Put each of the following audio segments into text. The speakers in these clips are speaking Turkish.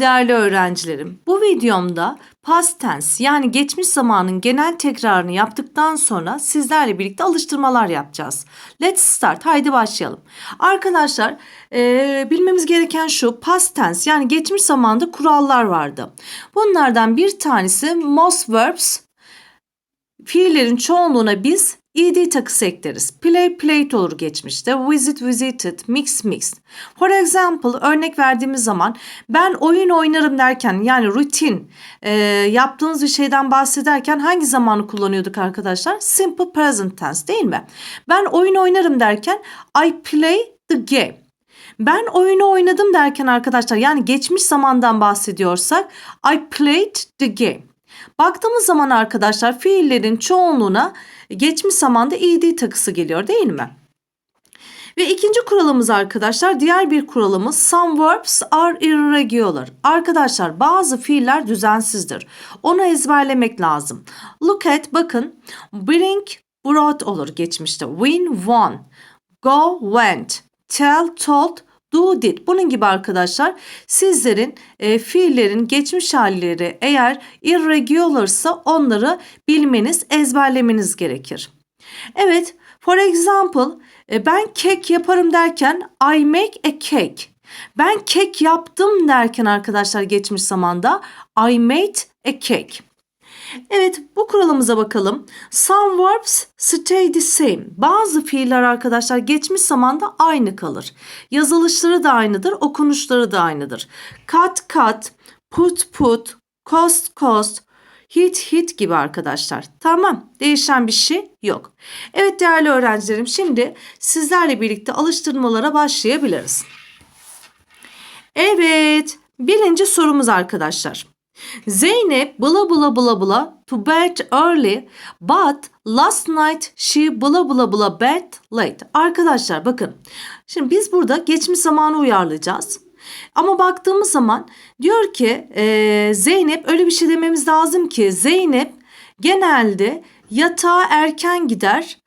Değerli öğrencilerim. Bu videomda past tense yani geçmiş zamanın genel tekrarını yaptıktan sonra sizlerle birlikte alıştırmalar yapacağız. Let's start. Haydi başlayalım. Arkadaşlar eee, bilmemiz gereken şu past tense yani geçmiş zamanda kurallar vardı. Bunlardan bir tanesi most verbs fiillerin çoğunluğuna biz ed takısı ekleriz. Play, played olur geçmişte. Visit, visited, mix, mixed. For example, örnek verdiğimiz zaman ben oyun oynarım derken yani rutin e, yaptığınız bir şeyden bahsederken hangi zamanı kullanıyorduk arkadaşlar? Simple present tense değil mi? Ben oyun oynarım derken I play the game. Ben oyunu oynadım derken arkadaşlar yani geçmiş zamandan bahsediyorsak I played the game. Baktığımız zaman arkadaşlar fiillerin çoğunluğuna geçmiş zamanda ed takısı geliyor değil mi? Ve ikinci kuralımız arkadaşlar diğer bir kuralımız some verbs are irregular. Arkadaşlar bazı fiiller düzensizdir. Onu ezberlemek lazım. Look at bakın bring brought olur geçmişte. Win won. Go went. Tell told do did. Bunun gibi arkadaşlar sizlerin e, fiillerin geçmiş halleri eğer irregularsa onları bilmeniz, ezberlemeniz gerekir. Evet, for example e, ben kek yaparım derken I make a cake. Ben kek yaptım derken arkadaşlar geçmiş zamanda I made a cake. Evet bu kuralımıza bakalım. Some verbs stay the same. Bazı fiiller arkadaşlar geçmiş zamanda aynı kalır. Yazılışları da aynıdır, okunuşları da aynıdır. Cut cut, put put, cost cost, hit hit gibi arkadaşlar. Tamam değişen bir şey yok. Evet değerli öğrencilerim şimdi sizlerle birlikte alıştırmalara başlayabiliriz. Evet birinci sorumuz arkadaşlar. Zeynep bla bla bla bla to bed early but last night she bla bla bla bed late. Arkadaşlar bakın şimdi biz burada geçmiş zamanı uyarlayacağız. Ama baktığımız zaman diyor ki e, Zeynep öyle bir şey dememiz lazım ki Zeynep genelde yatağa erken gider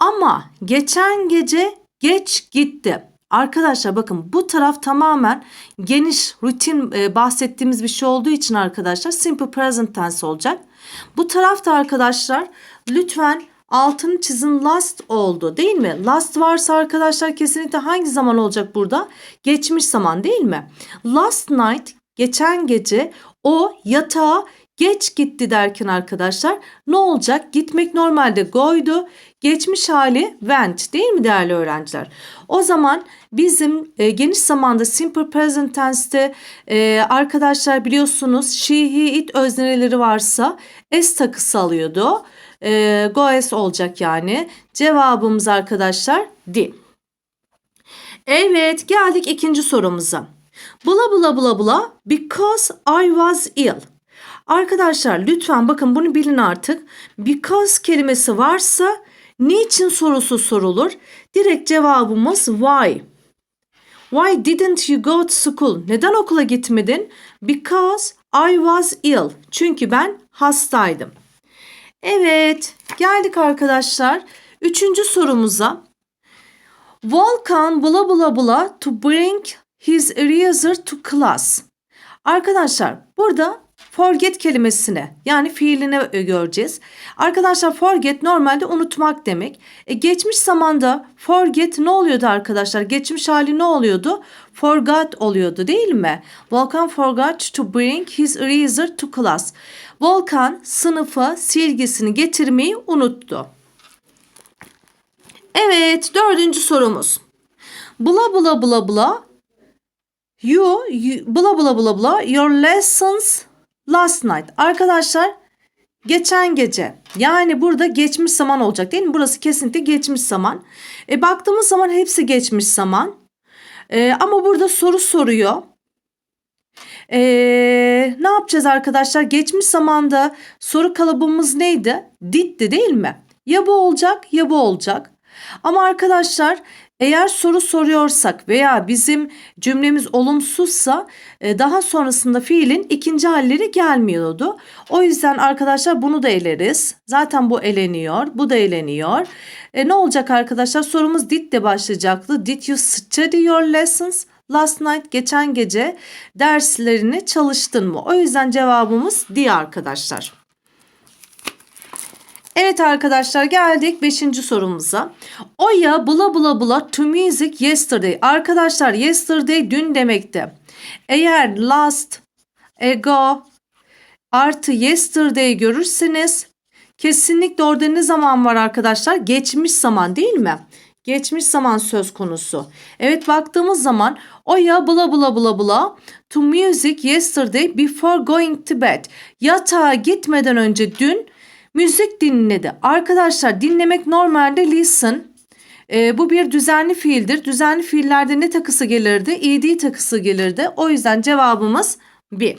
ama geçen gece geç gitti. Arkadaşlar bakın bu taraf tamamen geniş rutin e, bahsettiğimiz bir şey olduğu için arkadaşlar simple present tense olacak. Bu tarafta arkadaşlar lütfen altını çizin last oldu değil mi? Last varsa arkadaşlar kesinlikle hangi zaman olacak burada? Geçmiş zaman değil mi? Last night geçen gece o yatağa geç gitti derken arkadaşlar ne olacak? Gitmek normalde go'ydu. Geçmiş hali went değil mi değerli öğrenciler? O zaman bizim e, geniş zamanda simple present tense'te e, arkadaşlar biliyorsunuz she, he, it özneleri varsa s takısı alıyordu. E, go s olacak yani. Cevabımız arkadaşlar D. Evet geldik ikinci sorumuza. Bula bula bula bula because I was ill. Arkadaşlar lütfen bakın bunu bilin artık. Because kelimesi varsa niçin sorusu sorulur. Direkt cevabımız why. Why didn't you go to school? Neden okula gitmedin? Because I was ill. Çünkü ben hastaydım. Evet, geldik arkadaşlar. Üçüncü sorumuza. Volkan bula bula bula to bring his eraser to class. Arkadaşlar burada forget kelimesini yani fiilini göreceğiz. Arkadaşlar forget normalde unutmak demek. E, geçmiş zamanda forget ne oluyordu arkadaşlar? Geçmiş hali ne oluyordu? Forgot oluyordu değil mi? Volkan forgot to bring his eraser to class. Volkan sınıfa silgisini getirmeyi unuttu. Evet dördüncü sorumuz. Bula bula bula bula you, you bla bla bla bla your lessons last night. Arkadaşlar geçen gece yani burada geçmiş zaman olacak değil mi? Burası kesinlikle geçmiş zaman. E, baktığımız zaman hepsi geçmiş zaman. E, ama burada soru soruyor. E, ne yapacağız arkadaşlar? Geçmiş zamanda soru kalıbımız neydi? Did'di değil mi? Ya bu olacak ya bu olacak. Ama arkadaşlar eğer soru soruyorsak veya bizim cümlemiz olumsuzsa e, daha sonrasında fiilin ikinci halleri gelmiyordu. O yüzden arkadaşlar bunu da eleriz. Zaten bu eleniyor, bu da eleniyor. E, ne olacak arkadaşlar? Sorumuz did de başlayacaktı. Did you study your lessons Last night geçen gece derslerini çalıştın mı? O yüzden cevabımız D arkadaşlar. Evet arkadaşlar geldik 5. sorumuza. Oya bula bula bula to music yesterday. Arkadaşlar yesterday dün demekti. Eğer last, ago artı yesterday görürseniz kesinlikle orada ne zaman var arkadaşlar? Geçmiş zaman değil mi? Geçmiş zaman söz konusu. Evet baktığımız zaman Oya bula bula bula bula to music yesterday before going to bed. Yatağa gitmeden önce dün müzik dinledi. Arkadaşlar dinlemek normalde listen. Ee, bu bir düzenli fiildir. Düzenli fiillerde ne takısı gelirdi? ed takısı gelirdi. O yüzden cevabımız 1.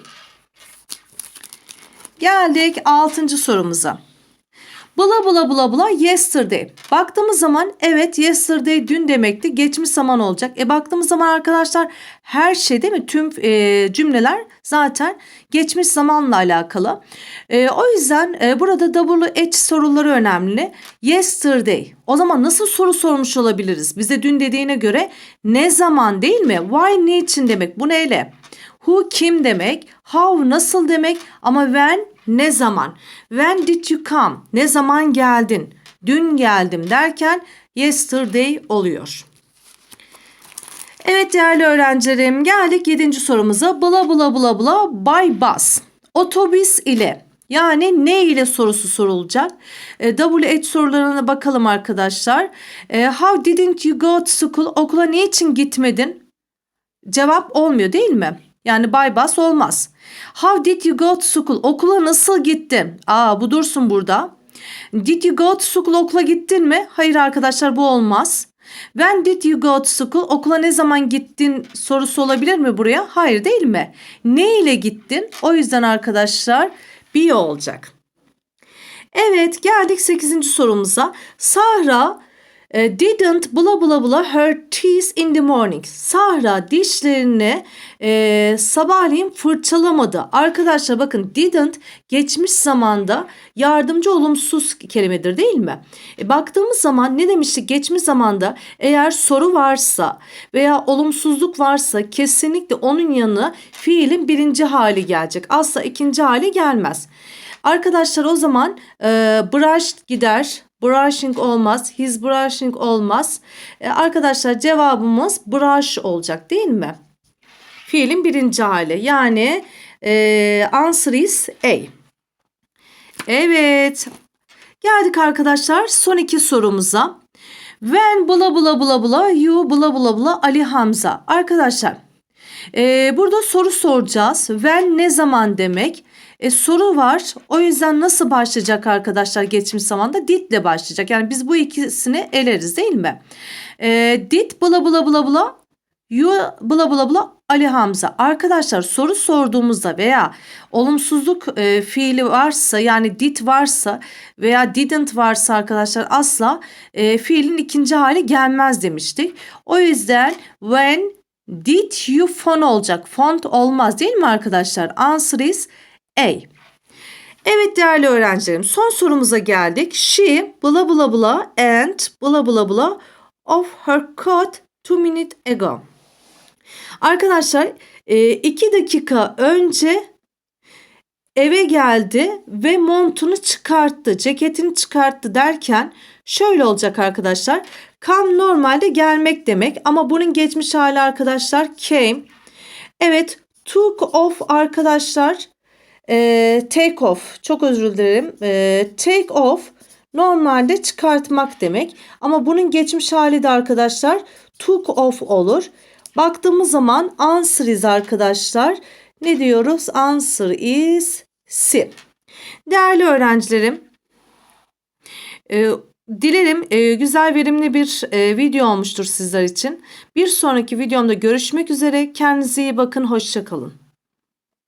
Geldik 6. sorumuza. Bula bula bula bula yesterday. Baktığımız zaman evet yesterday dün demekti. Geçmiş zaman olacak. E baktığımız zaman arkadaşlar her şey değil mi? Tüm e, cümleler zaten geçmiş zamanla alakalı. E, o yüzden e, burada WH soruları önemli. Yesterday. O zaman nasıl soru sormuş olabiliriz? Bize dün dediğine göre ne zaman değil mi? Why niçin demek. Bu neyle? Who kim demek? How nasıl demek? Ama when ne zaman? When did you come? Ne zaman geldin? Dün geldim derken yesterday oluyor. Evet değerli öğrencilerim geldik 7. sorumuza. Bula bula bula bula by bus. Otobüs ile yani ne ile sorusu sorulacak. E, WH sorularına bakalım arkadaşlar. E, how didn't you go to school? Okula niçin gitmedin? Cevap olmuyor değil mi? Yani by bus olmaz. How did you go to school? Okula nasıl gittin? Aa bu dursun burada. Did you go to school? Okula gittin mi? Hayır arkadaşlar bu olmaz. When did you go to school? Okula ne zaman gittin sorusu olabilir mi buraya? Hayır değil mi? Ne ile gittin? O yüzden arkadaşlar B olacak. Evet geldik 8. sorumuza. Sahra didn't bula bula bula her teeth in the morning. Sahra dişlerini e, sabahleyin fırçalamadı. Arkadaşlar bakın didn't geçmiş zamanda yardımcı olumsuz kelimedir değil mi? E, baktığımız zaman ne demiştik geçmiş zamanda eğer soru varsa veya olumsuzluk varsa kesinlikle onun yanı fiilin birinci hali gelecek. Asla ikinci hali gelmez. Arkadaşlar o zaman e, brush gider. Brushing olmaz. His brushing olmaz. E, arkadaşlar cevabımız brush olacak değil mi? Fiilin birinci hali. Yani e, answer is A. Evet. Geldik arkadaşlar son iki sorumuza. When bula bula bula bula you bula bula bula Ali Hamza. Arkadaşlar e, burada soru soracağız. When ne zaman demek? E, soru var. O yüzden nasıl başlayacak arkadaşlar geçmiş zamanda? Did ile başlayacak. Yani biz bu ikisini eleriz değil mi? E, did bula bula bula bula you bula bula bula Ali Hamza. Arkadaşlar soru sorduğumuzda veya olumsuzluk e, fiili varsa yani did varsa veya didn't varsa arkadaşlar asla e, fiilin ikinci hali gelmez demiştik. O yüzden when did you phone olacak. Font olmaz değil mi arkadaşlar? Answer is A. Evet değerli öğrencilerim son sorumuza geldik. She bula bula bula and bula bula bula of her coat two minutes ago. Arkadaşlar e, iki dakika önce eve geldi ve montunu çıkarttı, ceketini çıkarttı derken şöyle olacak arkadaşlar. Come normalde gelmek demek ama bunun geçmiş hali arkadaşlar came. Evet took off arkadaşlar e, take off çok özür dilerim. E, take off normalde çıkartmak demek ama bunun geçmiş hali de arkadaşlar took off olur. Baktığımız zaman answer is arkadaşlar ne diyoruz? Answer is C. Değerli öğrencilerim e, dilerim e, güzel verimli bir e, video olmuştur sizler için. Bir sonraki videomda görüşmek üzere. Kendinize iyi bakın. Hoşçakalın.